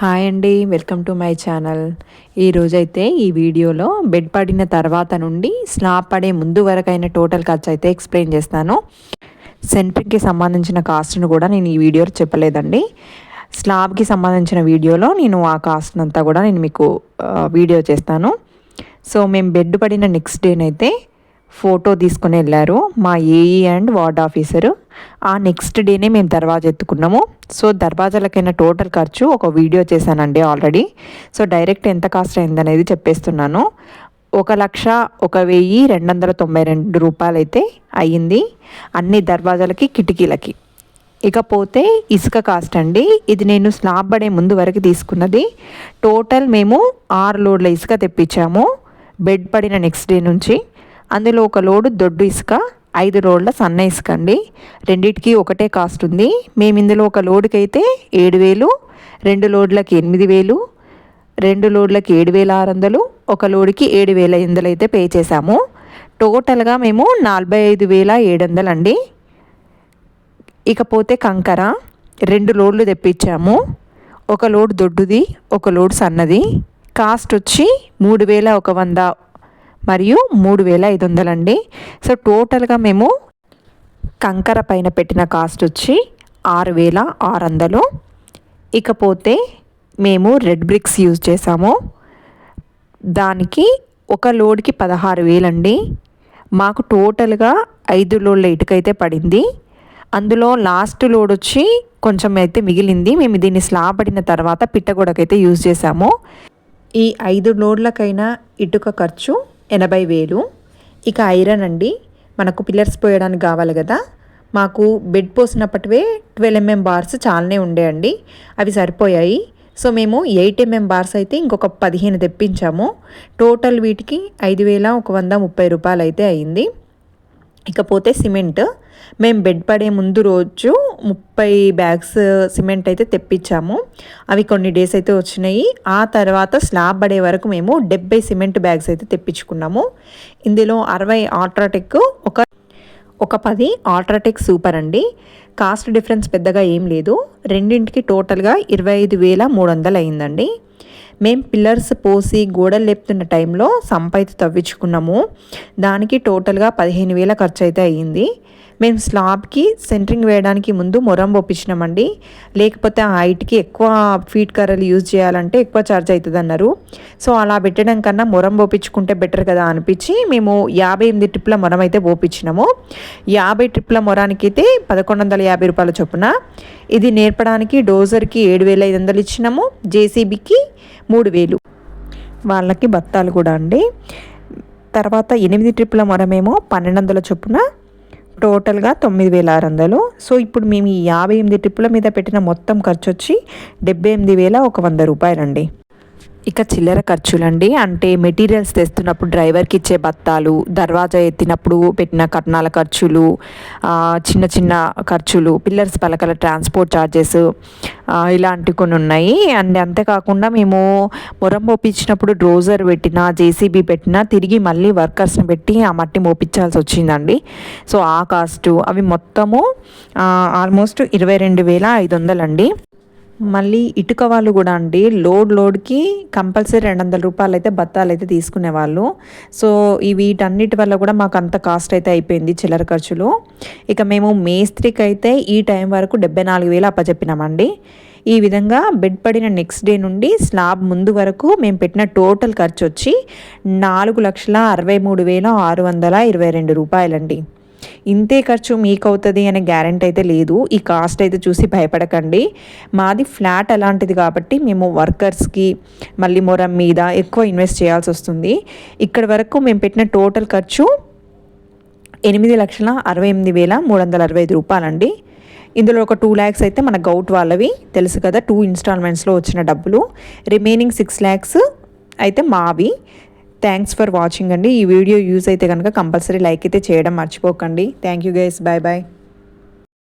Hi అండి welcome to my channel. ఈరోజైతే ఈ వీడియోలో బెడ్ పడిన తర్వాత నుండి స్లాబ్ పడే ముందు వరకైన టోటల్ ఖర్చు అయితే ఎక్స్ప్లెయిన్ చేస్తాను. సెంట్రింగ్కి సంబంధించిన కాస్ట్ను కూడా నేను ఈ వీడియోలో చెప్పలేదండి. స్లాబ్కి సంబంధించిన వీడియోలో నేను ఆ కాస్ట్ అంతా కూడా నేను మీకు వీడియో చేస్తాను. సో మేము బెడ్ పడిన నెక్స్ట్ డేనైతే ఫోటో తీసుకొని వెళ్ళారు మా ఏఈ అండ్ వార్డ్ ఆఫీసరు. ఆ నెక్స్ట్ డేనే మేము దర్వాజా ఎత్తుకున్నాము. సో దర్వాజాలకైనా టోటల్ ఖర్చు ఒక వీడియో చేశానండి ఆల్రెడీ సో డైరెక్ట్ ఎంత కాస్ట్ అయిందనేది చెప్పేస్తున్నాను. ఒక లక్ష ఒక వెయ్యి రెండు వందల తొంభై రెండు రూపాయలు అయితే అయ్యింది. అన్ని దర్వాజాలకి కిటికీలకి. ఇకపోతే ఇసుక కాస్ట్ అండి. ఇది నేను స్లాబ్ పడే ముందు వరకు తీసుకున్నది. టోటల్ మేము ఆరు లోడ్ల ఇసుక తెప్పించాము. బెడ్ పడిన నెక్స్ట్ డే నుంచి. అందులో ఒక లోడు దొడ్డు ఇసుక ఐదు రోళ్ళ సన్న ఇసుక అండి రెండింటికి ఒకటే కాస్ట్ ఉంది. మేము ఇందులో ఒక లోడ్కి అయితే ఏడు వేలు రెండు లోడ్లకి ఎనిమిది వేలు రెండు లోడ్లకి ఏడు వేల ఆరు వందలు ఒక లోడ్కి ఏడు వేల ఎనిమిది అయితే పే చేశాము. టోటల్గా మేము నలభై ఐదు వేల ఏడు వందలు అండి. ఇకపోతే కంకర రెండు లోడ్లు తెప్పించాము. ఒక లోడ్ దొడ్డుది ఒక లోడ్ సన్నది. కాస్ట్ వచ్చి మూడు వేల ఒక వంద మరియు మూడు వేల ఐదు వందలండి సో టోటల్గా మేము కంకర పైన పెట్టిన కాస్ట్ వచ్చి ఆరు వేల ఆరు వందలు. ఇకపోతే మేము రెడ్ బ్రిక్స్ యూజ్ చేసాము. దానికి ఒక లోడ్కి పదహారు వేలండి మాకు టోటల్గా ఐదు లోడ్ల ఇటుకైతే పడింది. అందులో లాస్ట్ లోడ్ వచ్చి కొంచెం అయితే మిగిలింది. మేము దీన్ని స్లాబ్ పడిన తర్వాత పిట్టగొడకైతే యూజ్ చేసాము. ఈ ఐదు లోడ్లకైనా ఇటుక ఖర్చు ఎనభై వేలు. ఇక ఐరన్ అండి. మనకు పిల్లర్స్ పోయడానికి కావాలి కదా. మాకు బెడ్ పోసినప్పటివే ట్వెల్వ్ ఎంఎం బార్స్ చాలానే ఉండేయండి అవి సరిపోయాయి. సో మేము ఎయిట్ ఎంఎం బార్స్ అయితే ఇంకొక పదిహేను తెప్పించాము. టోటల్ వీటికి ఐదు వేల ఒక వంద ముప్పై రూపాయలు అయితే అయింది. ఇకపోతే సిమెంట్. మేము బెడ్ పడే ముందు రోజు ముప్పై బ్యాగ్స్ సిమెంట్ అయితే తెప్పించాము. అవి కొన్ని డేస్ అయితే వచ్చినాయి. ఆ తర్వాత స్లాబ్ పడే వరకు మేము డెబ్బై సిమెంట్ బ్యాగ్స్ అయితే తెప్పించుకున్నాము. ఇందులో అరవై ఆల్ట్రాటెక్ ఒక ఒక పది ఆల్ట్రాటెక్ సూపర్ అండి. కాస్ట్ డిఫరెన్స్ పెద్దగా ఏం లేదు. రెండింటికి టోటల్గా ఇరవై ఐదు వేల మూడు వందలు అయిందండి. మేము పిల్లర్స్ పోసి గోడలు లేపుతున్న టైంలో సంపైతే తవ్వించుకున్నాము. దానికి టోటల్గా పదిహేను వేల ఖర్చు అయితే అయ్యింది. మేము స్లాబ్కి సెంటరింగ్ వేయడానికి ముందు మొరం ఒప్పించినామండి. లేకపోతే ఆ హైట్కి ఎక్కువ ఫీట్ కర్రలు యూజ్ చేయాలంటే ఎక్కువ ఛార్జ్ అవుతుంది అన్నారు సో అలా పెట్టడం కన్నా మొరం పోపించుకుంటే బెటర్ కదా అనిపించి మేము యాభై ఎనిమిది ట్రిప్ల మొరం అయితే పోపించినాము యాభై ట్రిప్ల మొరానికి అయితే పదకొండు వందల యాభై రూపాయల చొప్పున. ఇది నేర్పడానికి డోజర్కి ఏడు వేల ఐదు వందలు ఇచ్చినాము. జేసీబీకి మూడు వేలు వాళ్ళకి బత్తాలు కూడా అండి. తర్వాత ఎనిమిది ట్రిప్ల మొరమేమో పన్నెండు వందల చొప్పున. టోటల్గా తొమ్మిది వేల ఆరు వందలు. సో ఇప్పుడు మేము ఈ యాభై ఎనిమిది ట్రిప్పుల మీద పెట్టిన మొత్తం ఖర్చు వచ్చి డెబ్బై ఎనిమిది వేల ఒక వంద రూపాయలండి. ఇక చిల్లర ఖర్చులండి. అంటే మెటీరియల్స్ తెస్తున్నప్పుడు డ్రైవర్కి ఇచ్చే బత్తాలు దర్వాజా ఎత్తినప్పుడు పెట్టిన కట్నాల ఖర్చులు చిన్న చిన్న ఖర్చులు పిల్లర్స్ పలకల ట్రాన్స్పోర్ట్ ఛార్జెస్ ఇలాంటివి కొన్ని ఉన్నాయి. అండ్ అంతేకాకుండా మేము మొరం మోపించినప్పుడు డ్రోజర్ పెట్టిన జేసీబీ పెట్టినా తిరిగి మళ్ళీ వర్కర్స్ని పెట్టి ఆ మట్టి మోపించాల్సి వచ్చిందండి. సో ఆ కాస్టు అవి మొత్తము ఆల్మోస్ట్ ఇరవై రెండు వేల ఐదు వందలండి. మళ్ళీ ఇటుక వాళ్ళు కూడా అండి లోడ్ లోడ్కి కంపల్సరీ రెండు వందల రూపాయలు అయితే బత్తాలు అయితే తీసుకునేవాళ్ళు. సో వీటన్నిటి వల్ల కూడా మాకు అంత కాస్ట్ అయితే అయిపోయింది చిల్లర ఖర్చులు. ఇక మేము మేస్త్రికి అయితే ఈ టైం వరకు డెబ్బై నాలుగు వేలు అప్పచెప్పినామండి ఈ విధంగా బెడ్ పడిన నెక్స్ట్ డే నుండి స్లాబ్ ముందు వరకు మేము పెట్టిన టోటల్ ఖర్చు వచ్చి నాలుగు లక్షల అరవై మూడు వేల ఆరు వందల ఇరవై రెండు రూపాయలండి. ఇంతే ఖర్చు మీకు అవుతుంది అనే గ్యారెంటీ అయితే లేదు. ఈ కాస్ట్ అయితే చూసి భయపడకండి. మాది ఫ్లాట్ అలాంటిది కాబట్టి మేము వర్కర్స్కి మళ్ళీ మొరం మీద ఎక్కువ ఇన్వెస్ట్ చేయాల్సి వస్తుంది. ఇక్కడ వరకు మేము పెట్టిన టోటల్ ఖర్చు ఎనిమిది లక్షల అరవై ఎనిమిది వేల మూడు వందల అరవై ఐదు రూపాయలండి. ఇందులో ఒక టూ ల్యాక్స్ అయితే మన గౌట్ వాళ్ళవి. తెలుసు కదా టూ ఇన్స్టాల్మెంట్స్లో వచ్చిన డబ్బులు. రిమైనింగ్ సిక్స్ ల్యాక్స్ అయితే మావి. థ్యాంక్స్ ఫర్ వాచింగ్ అండి. ఈ వీడియో యూస్ అయితే కనుక కంపల్సరీ లైక్ అయితే చేయడం మర్చిపోకండి. Thank you guys bye bye